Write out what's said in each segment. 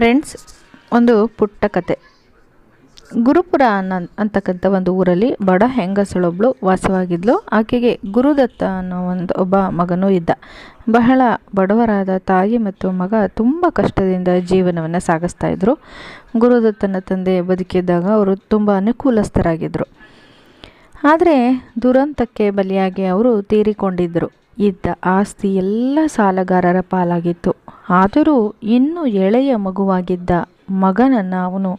Friends, ಒಂದು ಪುಟ್ಟ ಕತೆ. ಗುರುಪುರ ಅನ್ನ ಅಂತಕ್ಕಂಥ ಒಂದು ಊರಲ್ಲಿ ಬಡ ಹೆಂಗಸಳೊಬ್ಳು ವಾಸವಾಗಿದ್ಲು. ಆಕೆಗೆ ಗುರುದತ್ತ ಅನ್ನೋ ಒಂದು ಒಬ್ಬ ಮಗನೂ ಇದ್ದ. ಬಹಳ ಬಡವರಾದ ತಾಯಿ ಮತ್ತು ಮಗ ತುಂಬ ಕಷ್ಟದಿಂದ ಜೀವನವನ್ನು ಸಾಗಿಸ್ತಾ ಇದ್ದರು ಗುರುದತ್ತನ ತಂದೆ ಬದುಕಿದ್ದಾಗ ಅವರು ತುಂಬ ಅನುಕೂಲಸ್ಥರಾಗಿದ್ದರು ಆದರೆ ದುರಂತಕ್ಕೆ ಬಲಿಯಾಗಿ ಅವರು ತೀರಿಕೊಂಡಿದ್ದರು ಇದ್ದ ಆಸ್ತಿ ಎಲ್ಲ ಸಾಲಗಾರರ ಪಾಲಾಗಿತ್ತು. ಆದರೂ ಇನ್ನೂ ಎಳೆಯ ಮಗುವಾಗಿದ್ದ ಮಗನನ್ನು ಅವನು,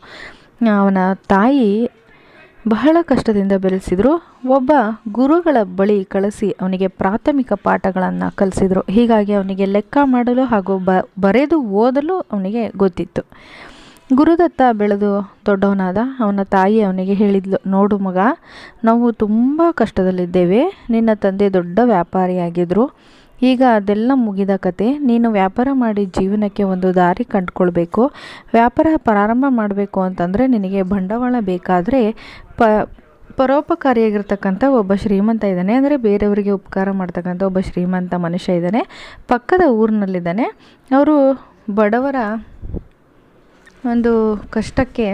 ಅವನ ತಾಯಿ ಬಹಳ ಕಷ್ಟದಿಂದ ಬೆಳೆಸಿದರು. ಒಬ್ಬ ಗುರುಗಳ ಬಳಿ ಕಳಿಸಿ ಅವನಿಗೆ ಪ್ರಾಥಮಿಕ ಪಾಠಗಳನ್ನು ಕಲಿಸಿದರು. ಹೀಗಾಗಿ ಅವನಿಗೆ ಲೆಕ್ಕ ಮಾಡಲು ಹಾಗೂ ಬರೆದು ಓದಲು ಅವನಿಗೆ ಗೊತ್ತಿತ್ತು. ಗುರುದತ್ತ ಬೆಳೆದು ದೊಡ್ಡವನಾದ ಅವನ ತಾಯಿ ಅವನಿಗೆ ಹೇಳಿದ್ಲು, ನೋಡು ಮಗ, ನಾವು ತುಂಬ ಕಷ್ಟದಲ್ಲಿದ್ದೇವೆ. ನಿನ್ನ ತಂದೆ ದೊಡ್ಡ ವ್ಯಾಪಾರಿಯಾಗಿದ್ದರು ಈಗ ಅದೆಲ್ಲ ಮುಗಿದ ಕತೆ. ನೀನು ವ್ಯಾಪಾರ ಮಾಡಿ ಜೀವನಕ್ಕೆ ಒಂದು ದಾರಿ ಕಂಡುಕೊಳ್ಬೇಕು. ವ್ಯಾಪಾರ ಪ್ರಾರಂಭ ಮಾಡಬೇಕು ಅಂತಂದರೆ ನಿನಗೆ ಬಂಡವಾಳ ಬೇಕಾದರೆ ಪ, ಪರೋಪಕಾರಿಯಾಗಿರ್ತಕ್ಕಂಥ ಒಬ್ಬ ಶ್ರೀಮಂತ ಇದ್ದಾನೆ. ಅಂದರೆ ಬೇರೆಯವರಿಗೆ ಉಪಕಾರ ಮಾಡ್ತಕ್ಕಂಥ ಒಬ್ಬ ಶ್ರೀಮಂತ ಮನುಷ್ಯ ಇದ್ದಾನೆ. ಪಕ್ಕದ ಊರಿನಲ್ಲಿದ್ದಾನೆ. ಅವರು ಬಡವರ ಒಂದು ಕಷ್ಟಕ್ಕೆ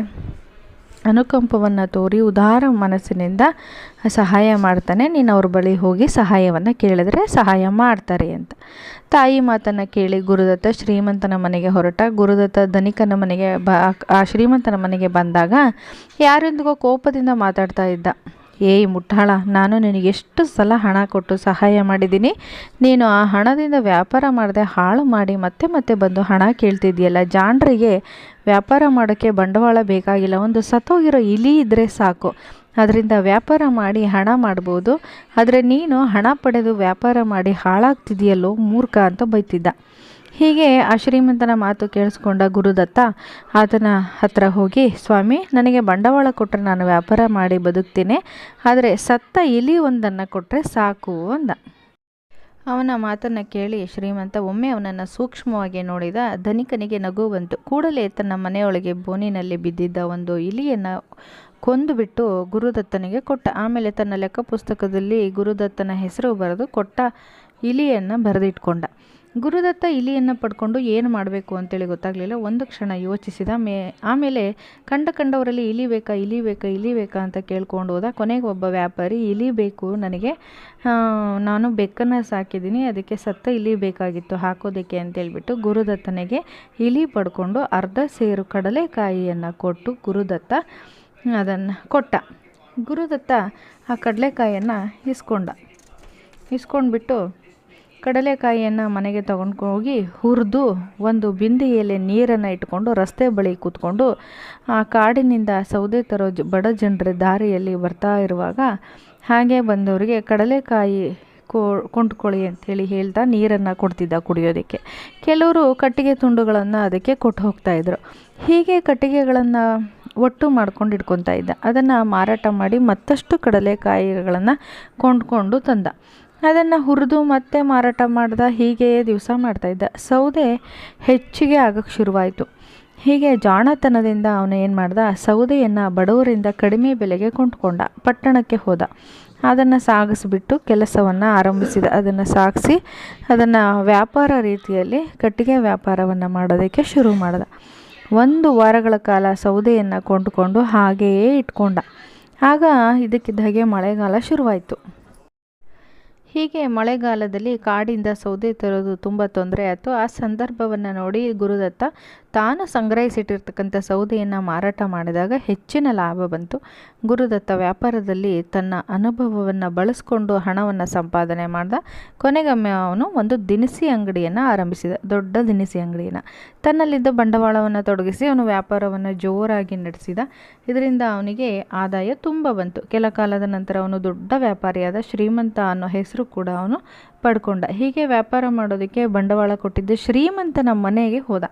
ಅನುಕಂಪವನ್ನು ತೋರಿ ಉದಾರ ಮನಸ್ಸಿನಿಂದ ಸಹಾಯ ಮಾಡ್ತಾನೆ. ನೀನು ಅವ್ರ ಬಳಿ ಹೋಗಿ ಸಹಾಯವನ್ನು ಕೇಳಿದರೆ ಸಹಾಯ ಮಾಡ್ತಾರೆ ಅಂತ. ತಾಯಿ ಮಾತನ್ನು ಕೇಳಿ ಗುರುದತ್ತ ಶ್ರೀಮಂತನ ಮನೆಗೆ ಹೊರಟ. ಗುರುದತ್ತ ಧನಿಕನ ಮನೆಗೆ ಬ ಆ ಶ್ರೀಮಂತನ ಮನೆಗೆ ಬಂದಾಗ ಯಾರೊಂದಿಗೋ ಕೋಪದಿಂದ ಮಾತಾಡ್ತಾ ಇದ್ದ. ಏಯ್ ಮುಟ್ಟಾಳ ನಾನು ನಿನಗೆ ಎಷ್ಟು ಸಲ ಹಣ ಕೊಟ್ಟು ಸಹಾಯ ಮಾಡಿದ್ದೀನಿ. ನೀನು ಆ ಹಣದಿಂದ ವ್ಯಾಪಾರ ಮಾಡದೆ ಹಾಳು ಮಾಡಿ ಮತ್ತೆ ಮತ್ತೆ ಬಂದು ಹಣ ಕೇಳ್ತಿದ್ದೀಯಲ್ಲ ಜಾಣರಿಗೆ ವ್ಯಾಪಾರ ಮಾಡೋಕ್ಕೆ ಬಂಡವಾಳ ಬೇಕಾಗಿಲ್ಲ, ಒಂದು ಸತ್ತೋಗಿರೋ ಇಲಿ ಇದ್ದರೆ ಸಾಕು. ಅದರಿಂದ ವ್ಯಾಪಾರ ಮಾಡಿ ಹಣ ಮಾಡ್ಬೋದು, ಆದರೆ ನೀನು ಹಣ ಪಡೆದು ವ್ಯಾಪಾರ ಮಾಡಿ ಹಾಳಾಗ್ತಿದೆಯಲ್ಲೋ ಮೂರ್ಖ ಅಂತ ಬೈತಿದ್ದ. ಹೀಗೆ ಆ ಶ್ರೀಮಂತನ ಮಾತು ಕೇಳಿಸ್ಕೊಂಡ ಗುರುದತ್ತ, ಆತನ ಹತ್ರ ಹೋಗಿ, ಸ್ವಾಮಿ, ನನಗೆ ಬಂಡವಾಳ ಕೊಟ್ಟರೆ ನಾನು ವ್ಯಾಪಾರ ಮಾಡಿ ಬದುಕ್ತೀನಿ, ಆದರೆ ಸತ್ತ ಇಲಿ ಒಂದನ್ನು ಕೊಟ್ಟರೆ ಸಾಕು ಅಂದ. ಅವನ ಮಾತನ್ನು ಕೇಳಿ ಶ್ರೀಮಂತ ಒಮ್ಮೆ ಅವನನ್ನು ಸೂಕ್ಷ್ಮವಾಗಿ ನೋಡಿದ ಧನಿಕನಿಗೆ ನಗು ಬಂತು. ಕೂಡಲೇ ತನ್ನ ಮನೆಯೊಳಗೆ ಬೋನಿನಲ್ಲಿ ಬಿದ್ದಿದ್ದ ಒಂದು ಇಲಿಯನ್ನು ಕೊಂದುಬಿಟ್ಟು ಗುರುದತ್ತನಿಗೆ ಕೊಟ್ಟ. ಆಮೇಲೆ ತನ್ನ ಲೆಕ್ಕ ಪುಸ್ತಕದಲ್ಲಿ ಗುರುದತ್ತನ ಹೆಸರು ಬರೆದು ಕೊಟ್ಟ ಇಲಿಯನ್ನು ಬರೆದಿಟ್ಕೊಂಡ. ಗುರುದತ್ತ ಇಲಿಯನ್ನು ಪಡ್ಕೊಂಡು ಏನು ಮಾಡಬೇಕು ಅಂತೇಳಿ ಗೊತ್ತಾಗಲಿಲ್ಲ. ಒಂದು ಕ್ಷಣ ಯೋಚಿಸಿದ ಮೇ, ಆಮೇಲೆ ಕಂಡ ಕಂಡವರಲ್ಲಿ ಇಲಿ ಬೇಕಾ ಇಲಿ ಬೇಕಾ ಇಲಿ ಬೇಕಾ ಅಂತ ಕೇಳ್ಕೊಂಡು ಹೋದ. ಕೊನೆಗೆ ಒಬ್ಬ ವ್ಯಾಪಾರಿ, ಇಲಿ ಬೇಕು ನನಗೆ. ನಾನು ಬೆಕ್ಕನ್ನು ಸಾಕಿದ್ದೀನಿ, ಅದಕ್ಕೆ ಸತ್ತ ಇಲಿ ಬೇಕಾಗಿತ್ತು, ಹಾಕೋದಕ್ಕೆ ಅಂತೇಳ್ಬಿಟ್ಟು ಗುರುದತ್ತನಿಗೆ ಇಲಿ ಪಡ್ಕೊಂಡು ಅರ್ಧ ಸೇರು ಕಡಲೆಕಾಯಿಯನ್ನು ಕೊಟ್ಟು ಗುರುದತ್ತ ಅದನ್ನು ಕೊಟ್ಟ. ಗುರುದತ್ತ ಆ ಕಡಲೆಕಾಯಿಯನ್ನು ಇಸ್ಕೊಂಡ. ಇಸ್ಕೊಂಡ್ಬಿಟ್ಟು ಕಡಲೆಕಾಯಿಯನ್ನು ಮನೆಗೆ ತಗೊಂಡು ಹೋಗಿ ಹುರಿದು ಒಂದು ಬಿಂದಿಗೆಯಲ್ಲಿ ನೀರನ್ನು ಇಟ್ಕೊಂಡು ರಸ್ತೆ ಬಳಿ ಕೂತ್ಕೊಂಡು ಆ ಕಾಡಿನಿಂದ ಸೌದೆ ತರೋ ಜ, ಬಡ ಜನರ ದಾರಿಯಲ್ಲಿ ಬರ್ತಾ ಇರುವಾಗ ಹಾಗೆ ಬಂದವರಿಗೆ ಕಡಲೆಕಾಯಿ ಕೋ, ಕೊಂಡ್ಕೊಳ್ಳಿ ಅಂಥೇಳಿ ಹೇಳ್ತಾ ನೀರನ್ನು ಕೊಡ್ತಿದ್ದ ಕುಡಿಯೋದಕ್ಕೆ. ಕೆಲವರು ಕಟ್ಟಿಗೆ ತುಂಡುಗಳನ್ನು ಅದಕ್ಕೆ ಕೊಟ್ಟು ಹೋಗ್ತಾಯಿದ್ರು ಹೀಗೆ ಕಟ್ಟಿಗೆಗಳನ್ನು ಒಟ್ಟು ಮಾಡ್ಕೊಂಡು ಇಟ್ಕೊತಾ ಇದ್ದ. ಅದನ್ನು ಮಾರಾಟ ಮಾಡಿ ಮತ್ತಷ್ಟು ಕಡಲೆಕಾಯಿಗಳನ್ನು ಕೊಂಡ್ಕೊಂಡು ತಂದ. ಅದನ್ನು ಹುರಿದು ಮತ್ತೆ ಮಾರಾಟ ಮಾಡ್ದ ಹೀಗೆಯೇ ದಿವಸ ಮಾಡ್ತಾಯಿದ್ದ ಸೌದೆ ಹೆಚ್ಚಿಗೆ ಆಗೋಕ್ಕೆ ಶುರುವಾಯಿತು. ಹೀಗೆ ಜಾಣತನದಿಂದ ಅವನು ಏನು ಮಾಡ್ದ? ಸೌದೆಯನ್ನು ಬಡವರಿಂದ ಕಡಿಮೆ ಬೆಲೆಗೆ ಕೊಂಡ್ಕೊಂಡ, ಪಟ್ಟಣಕ್ಕೆ ಹೋದ. ಅದನ್ನು ಸಾಗಿಸ್ಬಿಟ್ಟು ಕೆಲಸವನ್ನು ಆರಂಭಿಸಿದ. ಅದನ್ನು ಸಾಗಿಸಿ ಅದನ್ನು ವ್ಯಾಪಾರ ರೀತಿಯಲ್ಲಿ ಕಟ್ಟಿಗೆ ವ್ಯಾಪಾರವನ್ನು ಮಾಡೋದಕ್ಕೆ ಶುರು ಮಾಡಿದ. ಒಂದು ವಾರಗಳ ಕಾಲ ಸೌದೆಯನ್ನು ಕೊಂಡುಕೊಂಡು ಹಾಗೆಯೇ ಇಟ್ಕೊಂಡ. ಆಗ ಇದಕ್ಕಿದ್ದ ಹಾಗೆ ಮಳೆಗಾಲ ಶುರುವಾಯಿತು. ಹೀಗೆ ಮಳೆಗಾಲದಲ್ಲಿ ಕಾಡಿಂದ ಸೌದೆ ತರೋದು ತುಂಬ ತೊಂದರೆ ಆಯಿತು. ಆ ಸಂದರ್ಭವನ್ನು ನೋಡಿ ಗುರುದತ್ತ ತಾನು ಸಂಗ್ರಹಿಸಿಟ್ಟಿರ್ತಕ್ಕಂಥ ಸೌದೆಯನ್ನು ಮಾರಾಟ ಮಾಡಿದಾಗ ಹೆಚ್ಚಿನ ಲಾಭ ಬಂತು. ಗುರುದತ್ತ ವ್ಯಾಪಾರದಲ್ಲಿ ತನ್ನ ಅನುಭವವನ್ನು ಬಳಸಿಕೊಂಡು ಹಣವನ್ನು ಸಂಪಾದನೆ ಮಾಡ್ದ. ಕೊನೆಗೊಮ್ಮೆ ಅವನು ಒಂದು ದಿನಸಿ ಅಂಗಡಿಯನ್ನು ಆರಂಭಿಸಿದ. ದೊಡ್ಡ ದಿನಸಿ ಅಂಗಡಿಯನ್ನು. ತನ್ನಲ್ಲಿದ್ದ ಬಂಡವಾಳವನ್ನು ತೊಡಗಿಸಿ ಅವನು ವ್ಯಾಪಾರವನ್ನು ಜೋರಾಗಿ ನಡೆಸಿದ. ಇದರಿಂದ ಅವನಿಗೆ ಆದಾಯ ತುಂಬ ಬಂತು. ಕೆಲ ಕಾಲದ ನಂತರ ಅವನು ದೊಡ್ಡ ವ್ಯಾಪಾರಿಯಾದ ಶ್ರೀಮಂತ ಅನ್ನೋ ಹೆಸರು ಕೂಡ ಅವನು ಪಡ್ಕೊಂಡ. ಹೀಗೆ ವ್ಯಾಪಾರ ಮಾಡೋದಕ್ಕೆ ಬಂಡವಾಳ ಕೊಟ್ಟಿದ್ದ ಶ್ರೀಮಂತನ ಮನೆಗೆ ಹೋದ.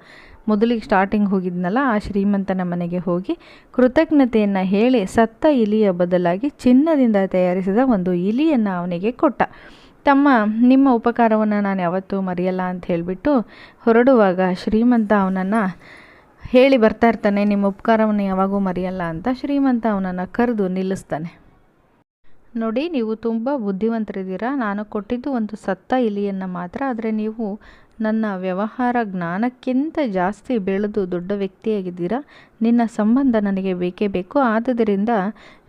ಮೊದಲಿಗೆ ಸ್ಟಾರ್ಟಿಂಗ್ ಹೋಗಿದ್ನಲ್ಲ, ಆ ಶ್ರೀಮಂತನ ಮನೆಗೆ ಹೋಗಿ ಕೃತಜ್ಞತೆಯನ್ನು ಹೇಳಿ ಸತ್ತ ಇಲಿಯ ಬದಲಾಗಿ ಚಿನ್ನದಿಂದ ತಯಾರಿಸಿದ ಒಂದು ಇಲಿಯನ್ನು ಅವನಿಗೆ ಕೊಟ್ಟ. ತಮ್ಮ, ನಿಮ್ಮ ಉಪಕಾರವನ್ನು ನಾನು ಯಾವತ್ತೂ ಮರೆಯಲ್ಲ ಅಂತ ಹೇಳಿಬಿಟ್ಟು ಹೊರಡುವಾಗ ಶ್ರೀಮಂತ ಅವನನ್ನು ಹೇಳಿ ಬರ್ತಾ ಇರ್ತಾನೆ, ನಿಮ್ಮ ಉಪಕಾರವನ್ನು ಯಾವಾಗೂ ಮರೆಯಲ್ಲ ಅಂತ ಶ್ರೀಮಂತ ಅವನನ್ನು ಕರೆದು ನಿಲ್ಲಿಸ್ತಾನೆ. ನೋಡಿ, ನೀವು ತುಂಬ ಬುದ್ಧಿವಂತರಿದ್ದೀರಾ? ನಾನು ಕೊಟ್ಟಿದ್ದು ಒಂದು ಸತ್ತ ಇಲಿಯನ್ನು ಮಾತ್ರ. ಆದರೆ ನೀವು ನನ್ನ ವ್ಯವಹಾರ ಜ್ಞಾನಕ್ಕಿಂತ ಜಾಸ್ತಿ ಬೆಳೆದು ದೊಡ್ಡ ವ್ಯಕ್ತಿಯಾಗಿದ್ದೀರಾ? ನಿನ್ನ ಸಂಬಂಧ ನನಗೆ ಬೇಕೇ ಬೇಕು. ಆದುದರಿಂದ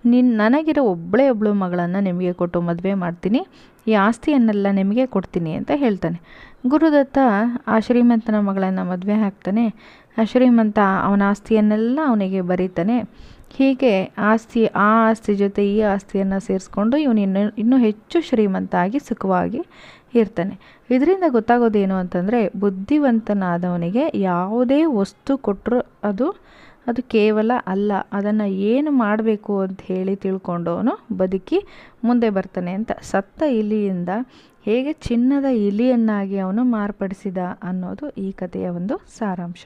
ನಿನ್ನ ನನಗಿರೋ ಒಬ್ಬಳೇ ಒಬ್ಬಳು ಮಗಳನ್ನು ನಿಮಗೆ ಕೊಟ್ಟು ಮದುವೆ ಮಾಡ್ತೀನಿ. ಈ ಆಸ್ತಿಯನ್ನೆಲ್ಲ ನಿಮಗೆ ಕೊಡ್ತೀನಿ ಅಂತ ಹೇಳ್ತಾನೆ. ಗುರುದತ್ತ ಆ ಶ್ರೀಮಂತನ ಮಗಳನ್ನು ಮದುವೆ ಹಾಕ್ತಾನೆ. ಆ ಶ್ರೀಮಂತ ಅವನ ಆಸ್ತಿಯನ್ನೆಲ್ಲ ಅವನಿಗೆ ಬರೀತಾನೆ. ಹೀಗೆ ಆಸ್ತಿ, ಆ ಆಸ್ತಿ ಜೊತೆ ಈ ಆಸ್ತಿಯನ್ನು ಸೇರಿಸ್ಕೊಂಡು ಇವನು ಇನ್ನೂ ಇನ್ನೂ ಹೆಚ್ಚು ಶ್ರೀಮಂತ ಆಗಿ ಸುಖವಾಗಿ ಇರ್ತಾನೆ. ಇದರಿಂದ ಗೊತ್ತಾಗೋದೇನು ಅಂತಂದರೆ ಬುದ್ಧಿವಂತನಾದವನಿಗೆ ಯಾವುದೇ ವಸ್ತು ಕೊಟ್ಟರು ಅದು ಅದು ಕೇವಲ ಅಲ್ಲ, ಅದನ್ನು ಏನು ಮಾಡಬೇಕು ಅಂತ ಹೇಳಿ ತಿಳ್ಕೊಂಡವನು ಬದುಕಿ ಮುಂದೆ ಬರ್ತಾನೆ ಅಂತ. ಸತ್ತ ಇಲಿಯಿಂದ ಹೇಗೆ ಚಿನ್ನದ ಇಲಿಯನ್ನಾಗಿ ಅವನು ಮಾರ್ಪಡಿಸಿದ ಅನ್ನೋದು ಈ ಕಥೆಯ ಒಂದು ಸಾರಾಂಶ.